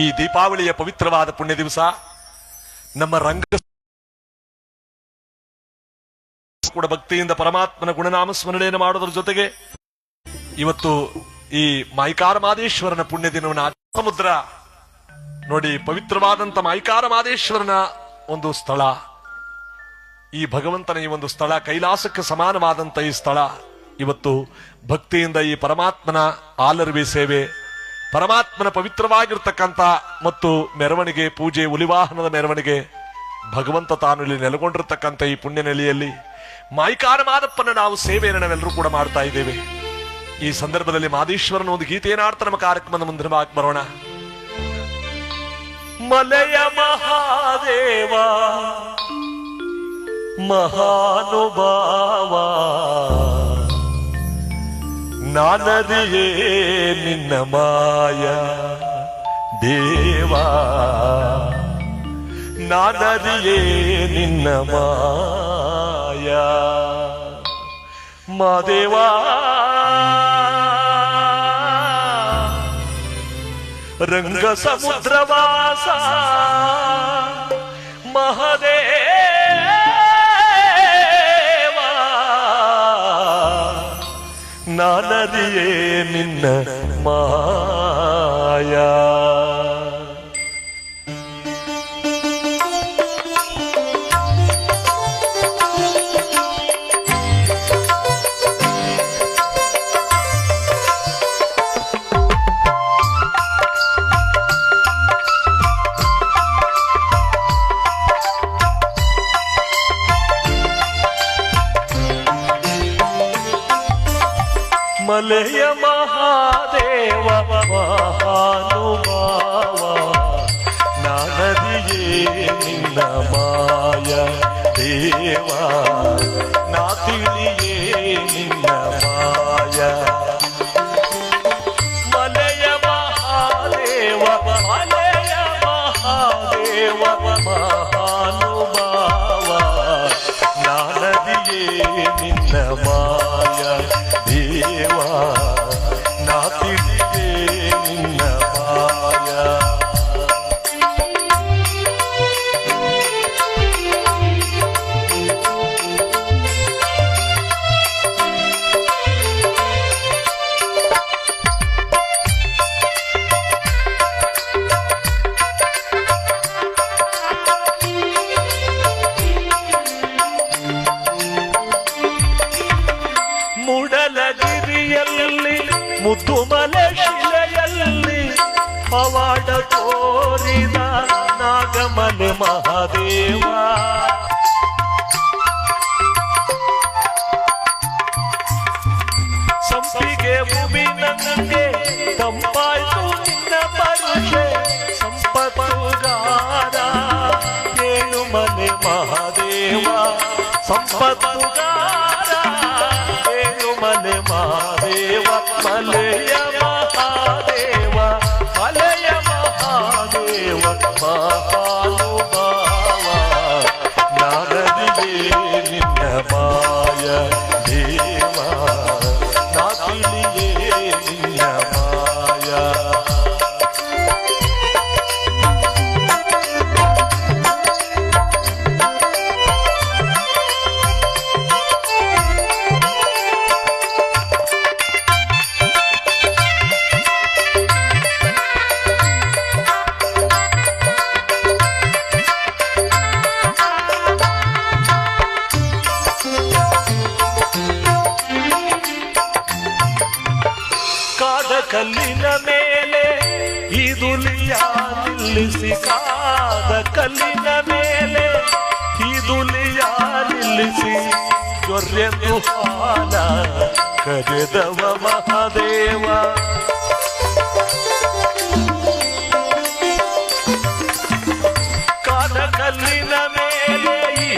ಈ ದೀಪಾವಳಿಯ ಪವಿತ್ರವಾದ ಪುಣ್ಯ ದಿವಸ ನಮ್ಮ ರಂಗ ಕೂಡ ಭಕ್ತಿಯಿಂದ ಪರಮಾತ್ಮನ ಗುಣನಾಮ ಸ್ಮರಣೆಯನ್ನು ಮಾಡೋದ್ರ ಜೊತೆಗೆ ಇವತ್ತು ಈ ಮೈಕಾರ ಮಾದೇಶ್ವರನ ಪುಣ್ಯ ದಿನವನ್ನು ಸಮುದ್ರ. ನೋಡಿ ಪವಿತ್ರವಾದಂತ ಮೈಕಾರ ಮಾದೇಶ್ವರನ ಒಂದು ಸ್ಥಳ. ಈ ಭಗವಂತನ ಈ ಒಂದು ಸ್ಥಳ ಕೈಲಾಸಕ್ಕೆ ಸಮಾನವಾದಂತ ಈ ಸ್ಥಳ. ಇವತ್ತು ಭಕ್ತಿಯಿಂದ ಈ ಪರಮಾತ್ಮನ ಆಲರ್ವಿ ಸೇವೆ ಪರಮಾತ್ಮನ ಪವಿತ್ರವಾಗಿರ್ತಕ್ಕಂಥ ಮತ್ತು ಮೆರವಣಿಗೆ, ಪೂಜೆ ಉಲಿವಾಹನದ ಮೆರವಣಿಗೆ ಭಗವಂತ ತಾನು ಇಲ್ಲಿ ನೆಲೆಗೊಂಡಿರ್ತಕ್ಕಂಥ ಈ ಪುಣ್ಯ ನೆಲೆಯಲ್ಲಿ ಮಾಯಿಕಾರ ಮಾದಪ್ಪನ ನಾವು ಸೇವೆಯನ್ನು ನಾವೆಲ್ಲರೂ ಕೂಡ ಮಾಡ್ತಾ ಇದ್ದೇವೆ. ಈ ಸಂದರ್ಭದಲ್ಲಿ ಮಾದೇಶ್ವರನ ಒಂದು ಗೀತೆಯನ್ನು ಆಡ್ತಾ ನಮ್ಮ ಕಾರ್ಯಕ್ರಮದ ಭಾಗ ಬರೋಣ. ಮಲೆಯ ಮಹಾದೇವ, ಮಹಾನುಭಾವ ನಾನದಿಯೇ ನಿನ್ನ ಮಾಯ ದೇವಾ ನಾನದಿಯೇ ನಿನ್ನ ಮಾಯ ಮಾದೇವಾ ರಂಗ ಸಮುದ್ರವಾಸ ನಾನರಿಯೇ ನಿನ್ನ ಮಾಯಾ ಮಹಾದೇವ ಮಹಾನುಭಾವ ನಾನದಿಯೇ ನಿನ್ನ ಮಾಯ ದೇವ ನಾ ತಿಳಿಯೇ ನಿನ್ನ ಮಾಯ ಮಲೆಯ ಮಹಾದೇವ ಮಲೆಯ ಮಹಾದೇವ ಮಹಾನುಭಾವ ನಾನದಿಯೇ ನಿನ್ನ ಮಾಯ ಮುಡಲಗಿರಿಯಲ್ಲಿ ಮುದ್ದುಮಲ ಶಿಲೆಯಲ್ಲಿ ಪವಾಡ ತೋರಿದ ನಾಗಮನೆ ಮಹಾದೇವ. ಸಂಪಿಗೆ ಭೂಮಿನಂಗೆ ತಂಪಾಯ್ತು ನಿನ್ನ ಪರುಷೆ ಸಂಪತ್ತುಗಾರ. ಏಳು ಮನೆ ಮಹಾದೇವ, ಸಂಪತ್ತುಗಾರ. ಮಹಾದೇವ ಮಲೆಯ ಮಹಾದೇವ ಮಲೆಯ ಮಹಾದೇವ ಮಹಾನುಭಾವ ನಾರದಿಗೆ ನಿನ್ನ ನಿಲ್ಲಿಸಿ ಕಾದ ಕಲ್ಲಿನ ಮೇಲೆ ಈ ದುಲಿಯ ನಿಲ್ಲಿಸಿ ಜೊರ್ರೆಂದು ಹಾಲ ಕರೆದವ ಮಹಾದೇವ ಕಾದ ಕಲ್ಲಿನ ಮೇಲೆ ಈ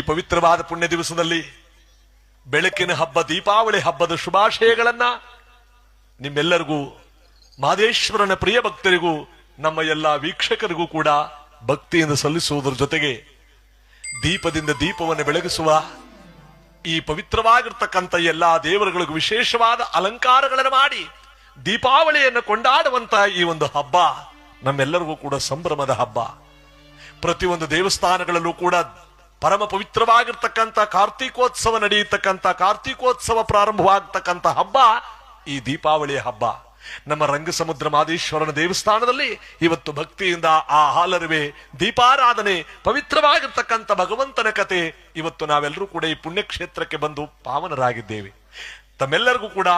ಈ ಪವಿತ್ರವಾದ ಪುಣ್ಯ ದಿವಸದಲ್ಲಿ ಬೆಳಕಿನ ಹಬ್ಬ, ದೀಪಾವಳಿ ಹಬ್ಬದ ಶುಭಾಶಯಗಳನ್ನ ನಿಮ್ಮೆಲ್ಲರಿಗೂ ಮಾದೇಶ್ವರನ ಪ್ರಿಯ ಭಕ್ತರಿಗೂ, ನಮ್ಮ ಎಲ್ಲ ವೀಕ್ಷಕರಿಗೂ ಕೂಡ ಭಕ್ತಿಯಿಂದ ಸಲ್ಲಿಸುವುದರ ಜೊತೆಗೆ ದೀಪದಿಂದ ದೀಪವನ್ನು ಬೆಳಗಿಸುವ ಈ ಪವಿತ್ರವಾಗಿರ್ತಕ್ಕಂಥ ಎಲ್ಲಾ ದೇವರುಗಳಿಗೂ ವಿಶೇಷವಾದ ಅಲಂಕಾರಗಳನ್ನು ಮಾಡಿ ದೀಪಾವಳಿಯನ್ನು ಕೊಂಡಾಡುವಂತಹ ಈ ಒಂದು ಹಬ್ಬ ನಮ್ಮೆಲ್ಲರಿಗೂ ಕೂಡ ಸಂಭ್ರಮದ ಹಬ್ಬ. ಪ್ರತಿಯೊಂದು ದೇವಸ್ಥಾನಗಳಲ್ಲೂ ಕೂಡ ಪರಮ ಪವಿತ್ರವಾಗಿರ್ತಕ್ಕಂಥ ಕಾರ್ತೀಕೋತ್ಸವ ನಡೆಯತಕ್ಕಂಥ ಕಾರ್ತೀಕೋತ್ಸವ ಪ್ರಾರಂಭವಾಗತಕ್ಕಂಥ ಹಬ್ಬ ಈ ದೀಪಾವಳಿಯ ಹಬ್ಬ. ನಮ್ಮ ರಂಗಸಮುದ್ರ ಮಾದೇಶ್ವರನ ದೇವಸ್ಥಾನದಲ್ಲಿ ಇವತ್ತು ಭಕ್ತಿಯಿಂದ ಆ ಹಾಲರುವೆ ದೀಪಾರಾಧನೆ ಪವಿತ್ರವಾಗಿರ್ತಕ್ಕಂಥ ಭಗವಂತನ ಕತೆ ಇವತ್ತು ನಾವೆಲ್ಲರೂ ಕೂಡ ಈ ಪುಣ್ಯಕ್ಷೇತ್ರಕ್ಕೆ ಬಂದು ಪಾವನರಾಗಿದ್ದೇವೆ. ತಮ್ಮೆಲ್ಲರಿಗೂ ಕೂಡ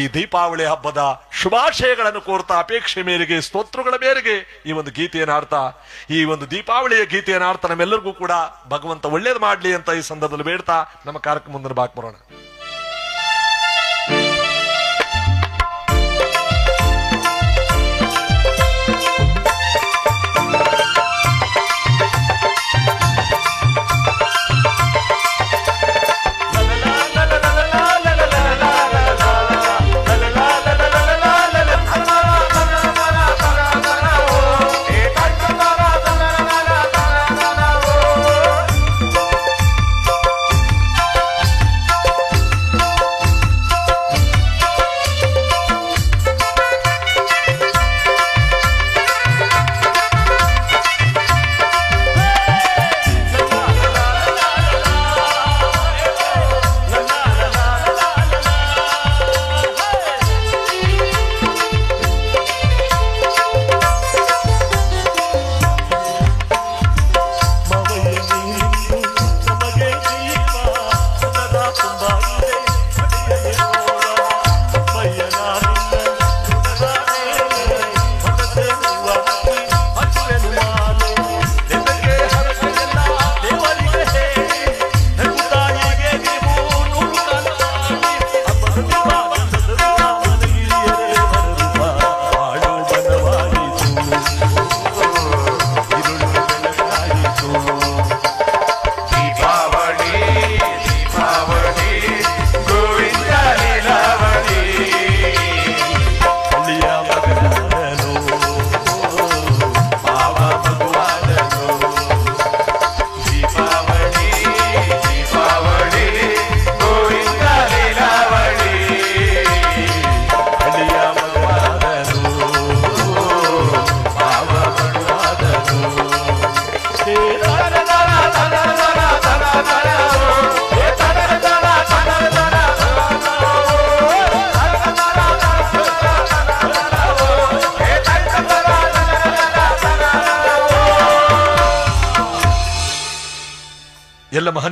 ಈ ದೀಪಾವಳಿ ಹಬ್ಬದ ಶುಭಾಶಯಗಳನ್ನು ಕೋರ್ತಾ ಅಪೇಕ್ಷೆ ಮೇರೆಗೆ, ಸ್ತೋತ್ರಗಳ ಮೇರೆಗೆ ಈ ಒಂದು ಗೀತೆಯನ್ನು ಆಡ್ತಾ ಈ ಒಂದು ದೀಪಾವಳಿಯ ಗೀತೆಯನ್ನು ಆಡ್ತಾ ನಮ್ಮೆಲ್ಲರಿಗೂ ಕೂಡ ಭಗವಂತ ಒಳ್ಳೇದು ಮಾಡಲಿ ಅಂತ ಈ ಸಂದರ್ಭದಲ್ಲಿ ಬೇಡ್ತಾ, ನಮ್ಮ ಕಾರ್ಯಕ್ರಮ ಮುಂದಿನ ಬಾಕ್ ಬರೋಣ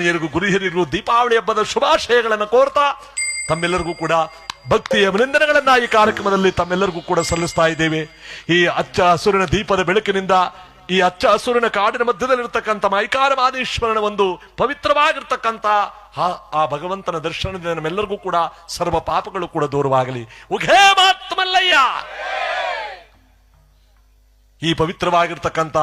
ಮಹನೀಯರಿಗೂ ಗುರು ದೀಪಾವಳಿ ಹಬ್ಬದ ಶುಭಾಶಯಗಳನ್ನು ಕೋರ್ತಾ ತಮ್ಮೆಲ್ಲರಿಗೂ ಕೂಡ ಭಕ್ತಿಯ ಅಭಿನಂದನೆಗಳನ್ನ ಈ ಕಾರ್ಯಕ್ರಮದಲ್ಲಿ ತಮ್ಮೆಲ್ಲರಿಗೂ ಕೂಡ ಸಲ್ಲಿಸ್ತಾ ಇದ್ದೇವೆ. ಈ ಅಚ್ಚ ಹಸುರಿನ ದೀಪದ ಬೆಳಕಿನಿಂದ ಈ ಅಚ್ಚ ಹಸುರಿನ ಕಾಡಿನ ಮಧ್ಯದಲ್ಲಿರ್ತಕ್ಕಂಥ ಮೈಕಾರ ಮಾದೇಶ್ವರನ ಒಂದು ಪವಿತ್ರವಾಗಿರ್ತಕ್ಕಂಥ ಆ ಭಗವಂತನ ದರ್ಶನದಿಂದ ನಮ್ಮೆಲ್ಲರಿಗೂ ಕೂಡ ಸರ್ವ ಪಾಪಗಳು ಕೂಡ ದೂರವಾಗಲಿ. ಉಘೇ ಮಾತ್ಮಲ್ಲಯ್ಯ! ಈ ಪವಿತ್ರವಾಗಿರ್ತಕ್ಕಂಥ